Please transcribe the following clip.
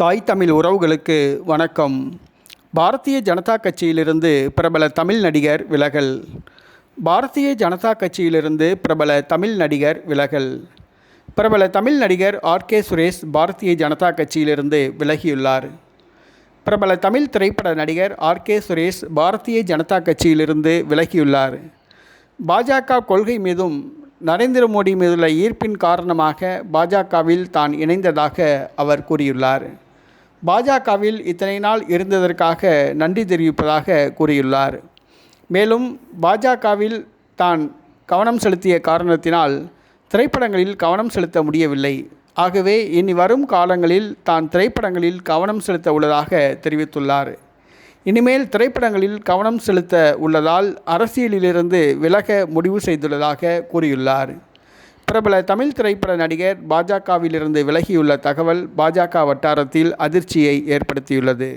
தாய் தமிழ் உறவுகளுக்கு வணக்கம். பாரதிய ஜனதா கட்சியிலிருந்து பிரபல தமிழ் நடிகர் விலகல். பாரதிய ஜனதா கட்சியிலிருந்து பிரபல தமிழ் நடிகர் விலகல். பிரபல தமிழ் நடிகர் ஆர்கே சுரேஷ் பாரதிய ஜனதா கட்சியிலிருந்து விலகியுள்ளார். பிரபல தமிழ் திரைப்பட நடிகர் ஆர்கே சுரேஷ் பாரதிய ஜனதா கட்சியிலிருந்து விலகியுள்ளார். பாஜக கொள்கை மீதும் நரேந்திர மோடி மீதுள்ள ஈர்ப்பின் காரணமாக பாஜகவில் தான் இணைந்ததாக அவர் கூறியுள்ளார். பாஜகவில் இத்தனை நாள் இருந்ததற்காக நன்றி தெரிவிப்பதாக கூறியுள்ளார். மேலும் பாஜகவில் தான் கவனம் செலுத்திய காரணத்தினால் திரைப்படங்களில் கவனம் செலுத்த முடியவில்லை. ஆகவே இனி வரும் காலங்களில் தான் திரைப்படங்களில் கவனம் செலுத்த உள்ளதாக தெரிவித்துள்ளார். இனிமேல் திரைப்படங்களில் கவனம் செலுத்த உள்ளதால் அரசியலிலிருந்து விலக முடிவு செய்துள்ளதாக கூறியுள்ளார். பிரபல தமிழ் திரைப்பட நடிகர் பாஜகவிலிருந்து விலகியுள்ள தகவல் பாஜக வட்டாரத்தில் அதிர்ச்சியை ஏற்படுத்தியுள்ளது.